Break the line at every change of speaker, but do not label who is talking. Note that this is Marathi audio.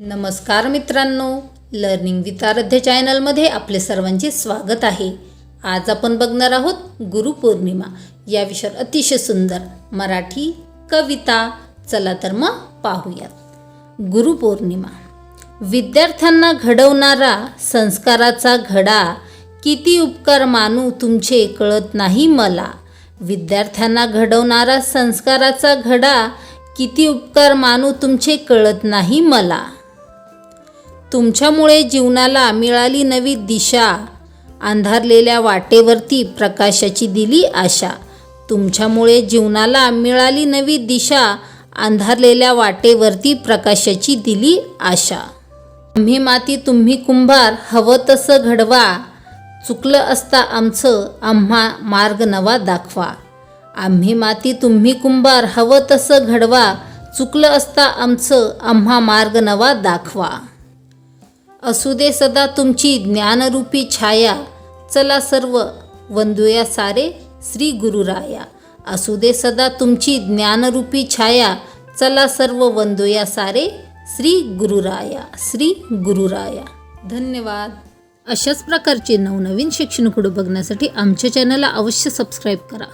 नमस्कार मित्रांनो लर्निंग विथ आराध्य चॅनलमध्ये आपले सर्वांचे स्वागत आहे. आज आपण बघणार आहोत गुरुपौर्णिमा या विषयावर अतिशय सुंदर मराठी कविता. चला तर मग पाहूयात. गुरुपौर्णिमा विद्यार्थ्यांना घडवणारा संस्काराचा घडा किती उपकार मानू तुमचे कळत नाही मला. विद्यार्थ्यांना घडवणारा संस्काराचा घडा किती उपकार मानू तुमचे कळत नाही मला. तुमच्यामुळे जीवनाला मिळाली नवी दिशा. अंधारलेल्या वाटेवरती प्रकाशाची दिली आशा. तुमच्यामुळे जीवनाला मिळाली नवी दिशा. अंधारलेल्या वाटेवरती प्रकाशाची दिली आशा. आम्ही माती तुम्ही कुंभार हवं तसं घडवा. चुकलं असता आमचं आम्हा मार्ग नवा दाखवा. आम्ही माती तुम्ही कुंभार हवं तसं घडवा. चुकलं असता आमचं आम्हा मार्ग नवा दाखवा. असू दे सदा तुमची ज्ञानरूपी छाया. चला सर्व वंदूया सारे श्री गुरुराया. असू दे सदा तुमची ज्ञानरूपी छाया. चला सर्व वंदूया सारे श्री गुरुराया श्री गुरुराया. धन्यवाद. अशाच प्रकारचे नवनवीन शिक्षण कुठं बघण्यासाठी आमच्या चॅनलला अवश्य सबस्क्राईब करा.